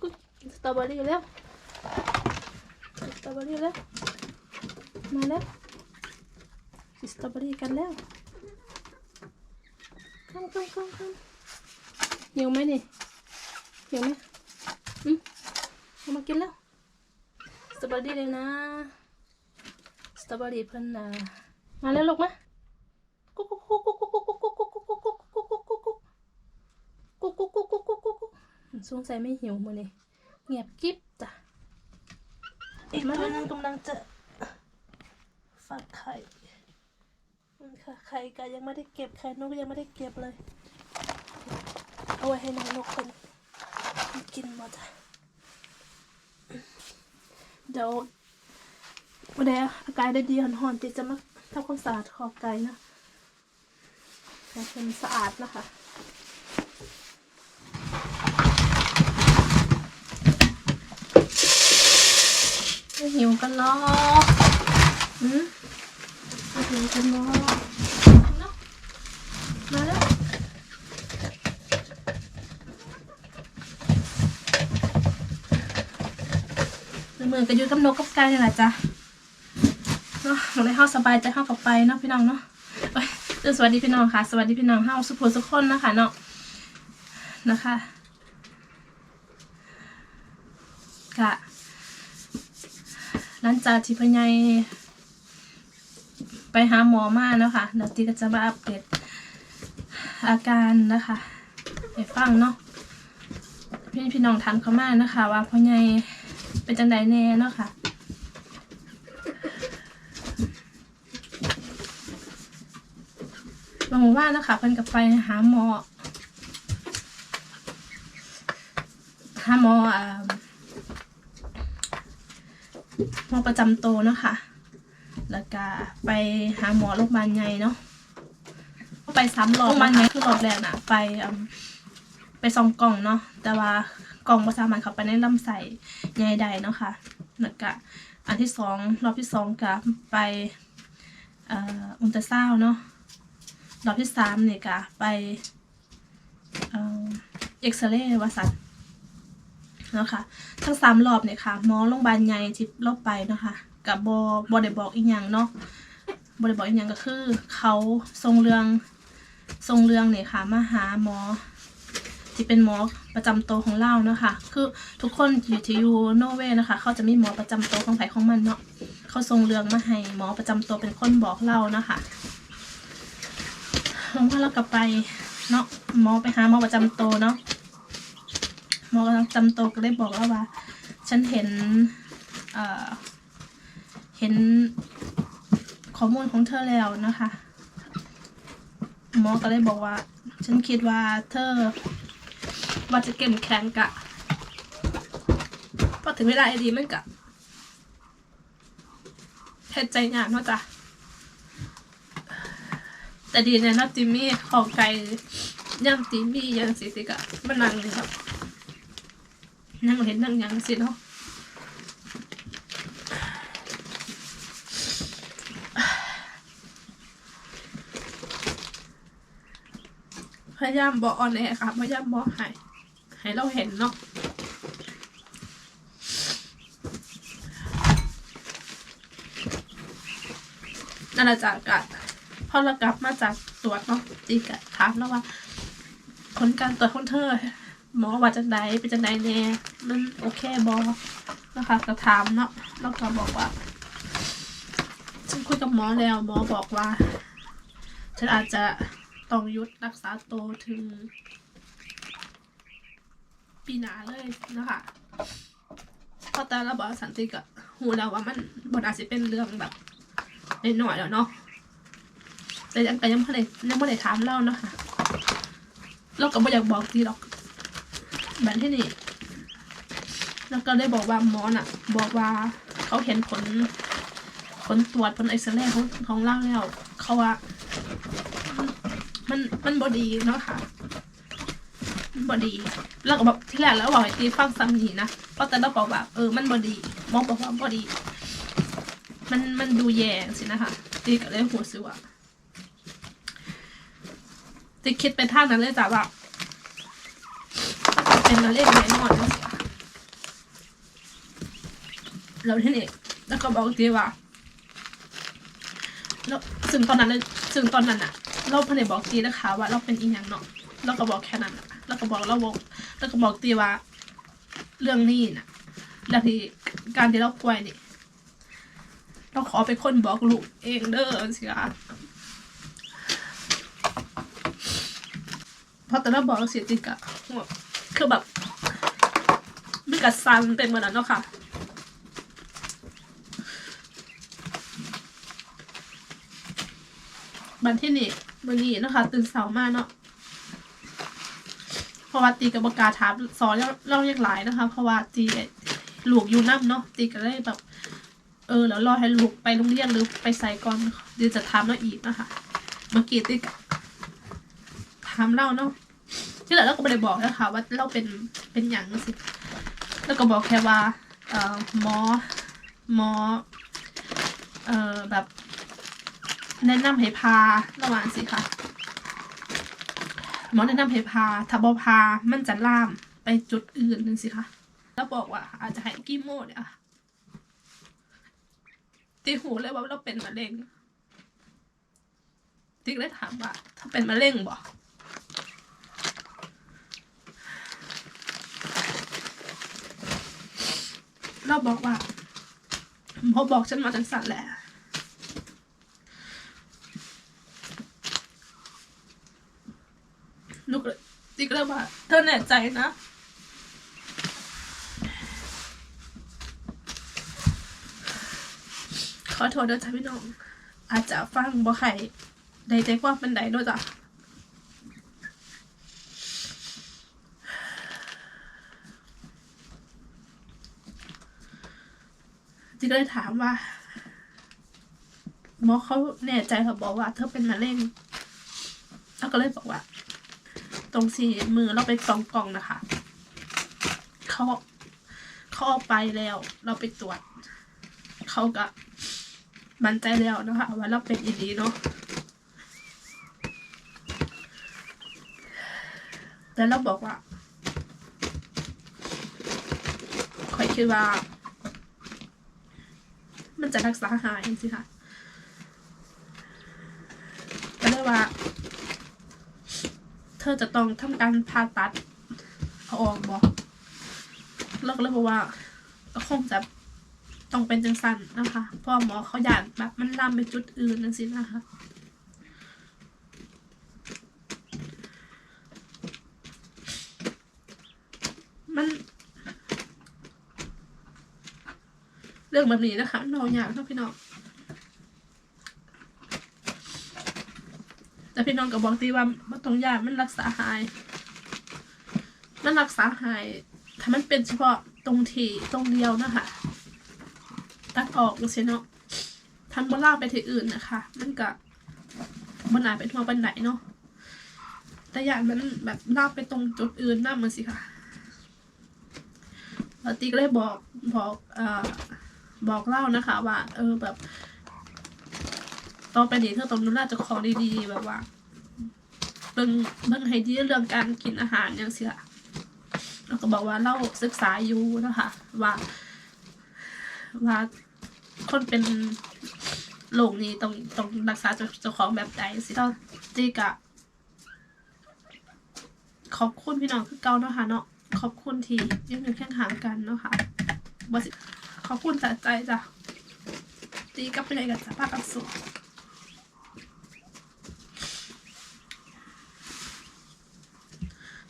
กิสตรอเบอรี่แล้วสตรอเบอรี่แล้วมาแล้วสตรอเบอรี่กันแล้วข้ามข้ามข้ามข้ามหิวไหมนี่หิวไหมอืมเอามากินแล้วสตรอเบอรี่เลยนะสตรอเบอรี่เพิ่นนะมาแล้วลูกมากุ๊กกุ๊กกุ๊กกุ๊กกุ๊กกุ๊กกุ๊กกุ๊กกุ๊กกุ๊กกุ๊กกุ๊กกุ๊กกุ๊กกุ๊กกุ๊ก สงสัยไม่หิวมือนี่เงียบกิ๊บจ้ะอีกตัวนึงกำลังจะฟักไข่ค่ะไข่ก่ยังไม่ได้เก็บไข่นกยังไม่ได้เก็บเลย เอาไว้ให้นองนกคนกินหมดจ้ะเดี๋ยววันนี้กายได้ดีหอนๆจะมาทำความสะอาดคอไก่นะให้มันสะอาดนะคะ หิวกันเนาะอืมไม่หิวกันเนาะเนาะมาแล้วมือก็อยู่กับนกกับไก่นี่แหละจ้ะเนาะหนูได้เข้าสบายใจเข้ากับไปเนาะพี่น้องเนาะเออสวัสดีพี่น้องค่ะ สวัสดีพี่น้องเฮาสุขสุขคนนะคะเนาะนะคะกะ หลังจากที่พญายไปหาหมอมาเนาะค่ะเดี๋ยวตีก็จะมาอัปเดตอาการนะคะให้ฟังเนาะพี่พี่น้องถามเขามานะคะ ว่าพ่อใหญ่เป็นจังไดแน่เนาะค่ะบอกว่านะคะเพิ่นกับไปหาหมอหาหมออ่า หมอประจำตัวเนาะค่ะ แล้วก็ไปหาหมอโรงพยาบาลใหญ่เนาะไปซ้ำรอบโรงพยาบาลใหญ่คือรอบแรกน่ะไปอืมไปซองกล่องเนาะแต่ว่ากล่องประสามารถเข้าไปในลำไส้ใหญ่ใดเนาะค่ะแล้วก็อันที่สองรอบที่สองก็ไปเอ่ออุลตราซาวด์เนาะรอบที่สามเนี่ยก็ไปเอ่อเอ็กซเรย์ว่าสันเนะคะ ทั้งสามรอบเนี่ยค่ะหมอโรงพยาบาลใหญ่ที่รอบไปนะคะกับบอบอได้บอกอีกอย่างเนาะบอได้บอกอีกอย่างก็คือ เขาทรงเรื่องทรงเรื่องเนี่ยค่ะมาหาหมอที่เป็นหมอประจำตัวของเราเนาะค่ะ คือทุกคนอยู่ที่ยูโนเวนะคะ เขาจะมีหมอประจำตัวของไผของมันเนาะเขาทรงเรื่องมาให้หมอประจำตัวเป็นคนบอกเรานะคะลงว่าเรากลับไปเนาะหมอไปหาหมอประจำตัวเนาะ หมอกำลังจำโตก็ได้บอกแล้วว่า ฉันเห็นเอ่อเห็นข้อมูลของเธอแล้วนะคะหมอก็เลยบอกว่า ฉันคิดว่าเธอว่าจะเก็มแข็งกะพอถึงเวลาไอ้ดีมันกะเหตุใจงานเนาะจ้ะแต่ดีเนี่ยนาะจิมมี่ของไก่ย่ำจิมมี่ยังสิสิกะมันนังเลยครับ นั่งเห็นนั่งยังสิเนาะพยายามบอกออนแอร์ค่ะพยายามบอกให้ให้เราเห็นเนาะนั่นแหละจากกัพอเรากลับมาจากตรวจเนาะจีกะถามแล้วว่าผลการตรวจของเธอ หมอว่าจังไดเป็นจังไดแน่มันโอเคบอนะคะก็ถามเนาะแล้วก็บอกว่าฉันคุยกับหมอแล้วหมอบอกว่า ฉันอาจจะต้องยุดรักษาตัวถึง ปีหน้าเลยนะคะพราะแต่เราบอกสันติกะหูแล้วว่ามันบนอาจจะเป็นเรื่องแบบน้อยแล้วเนาะแต่ยังแต่ยังไม่ได้ยังไม่ได้ถามเล่าเนาะคะเราก็ไม่อยากบอกทีหรอก บบที่นี่แล้วก็ได้บอกว่าหมอน่ะ บอกว่าเขาเห็นผล ผลตรวจผลเอ็กซเรย์ของของเล่าแล้ว เขาว่า มันมันบอดีเนาะค่ะบอดีแล้วก็แบบที่แรกแล้วบอกให้ตีฟังซ้ำนีนะเพราะแต่เราบอกว่าเออมันบอดีหมอบอกว่าบอดี มันมันดูแย่สินะคะตีก็เลยหัวซื้อว่าตีคิดไปทางนั้นเลยจ้ะว่า มาเล่นแน่นอนแล้วที่นี่แล้วก็บอกตีว่าแล้วซึ่งตอนนั้นซึ่งตอนนั้นอะเราเพิ่นบอกตีนะคะว่าเราเป็นอีหยังเนาะเราก็บอกแค่นั้นอะแล้วก็บอกเราบอกแล้วก็บอกตีว่า เรื่องนี้นะแล้วที่การที่เราป่วยนี่เราขอเป็นคนบอกลูกเองเด้อสิคะเพราะแต่เราบอกเสียจริงอะ คือแบบมันกัดซันเป็นเหมือนนั้นเนาะค่ะบันที่นี่วันนี้นะคะ ตื่นเสามากเนาะเพราะว่าตีกับบกาถามสอนเล่าเรียกหลายนะคะ เพราะว่าตีหลูกอยู่น้ำเนาะตีก็เลยแบบ เออ แล้วรอให้ลูกไปโรงเรียนหรือไปใส่ก่อนเดี๋ยวจะถามเราอีกนะคะ เมื่อกี้ตีก็ถามเราเนาะ ที่เหลือเราก็ไม่ได้บอกนะคะว่าเราเป็นเป็นอย่างสิแล้วก็บอกแค่ว่าเอ่อหมอหมอเอ่อแบบแนะนำให้พาระหว่างสิค่ะหมอแนะนำให้พาถ้าบอพามันจะล่ามไปจุดอื่นนึงสิคะแล้วบอกว่า อาจจะให้กีโมเนี่ยค่ะตีหูเลยว่าเราเป็นมะเร็งติ๊กเลยถามว่า ถ้าเป็นมะเร็งบอก เราบอกว่าหมอบอกฉันมาจังสันแหละลูกติ๊กเลยว่าเธอแน่ใจนะขอโทษด้วยจ้ะพี่น้อง อาจจะฟังบ่ใครได้ใจกว่าเป็นใดด้วยจ้ะจิ๊กก็ เลยถามว่า หมอเขาแน่ใจเขาบอกว่า เธอเป็นมะเร็งแล้วก็เลยบอกว่า ตรงสี่มือเราไปกล่องกล่องนะคะเขาเขาเอาไปแล้ว เราไปตรวจเขาก็มั่นใจแล้วนะคะว่าเราเป็นอีดีเนาะแต่เราบอกว่าคอยคิดว่า มันจะรักษาหายสิค่ะก็เลยว่า เธอจะต้องทำการผ่าตัดเอาออกบอกเราก็เลยบอกว่าก็คงจะต้องเป็นจังสันนะคะเพราะหมอเขาอยากแบบมันลามไปจุดอื่นนั่นสินะคะมัน เรื่องแบบนี้นะคะเราอยากนะพี่น้องแต่พี่น้องก็บอกตีว่ามันตรงยามันรักษาหาย มันรักษาหายถ้ามันเป็นเฉพาะตรงที่ตรงเดียวนะคะตัดออกเลยเนาะทันบ่ลาไปที่อื่นนะคะ มันก็มันาจเป็นทั่วปันไหนเนาะแต่อย่างมันแบบลากไปตรงจุดอื่นน่ามันสิค่ะตีก็เลยบอกบอกอ่อ บอกเล่านะคะ ว่า เออแบบต่อไปนี้เธอต้องดูแลจ้าของดีๆแบบว่าเบิ่งเบิ่งให้ดีเรื่องการกินอาหารอย่างเสียแล้วก็บอกว่าเราศึกษาอยู่นะคะว่าว่าคนเป็นโรคนี้ต้องต้องรักษาเจ้าของแบบใดสิเราจีกะขอบคุณพี่น้องคือเก่าเนาะค่ะเนาะขอบคุณที่ยังอยู่แข่งหางกันเนาะค่ะ บสิขอบคุณจากใจจ้ะจีกับไปเลยกันจ้ะป้ากับสุข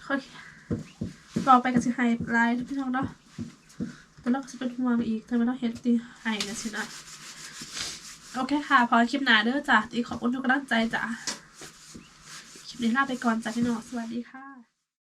ค่อยรอไปกับสิไฮไลน์พี่น้องเนาะแต่เราก็จะเป็นห่วงอีกแต่ไม่ต้องเห็นตีไฮนะสินะโอเคค่ะ พอคลิปหน้าเด้อจ้ะตีขอบคุณทุกกำลังใจจ้ะคลิปนี้ลาไปก่อนจ้ะพี่น้องสวัสดีค่ะ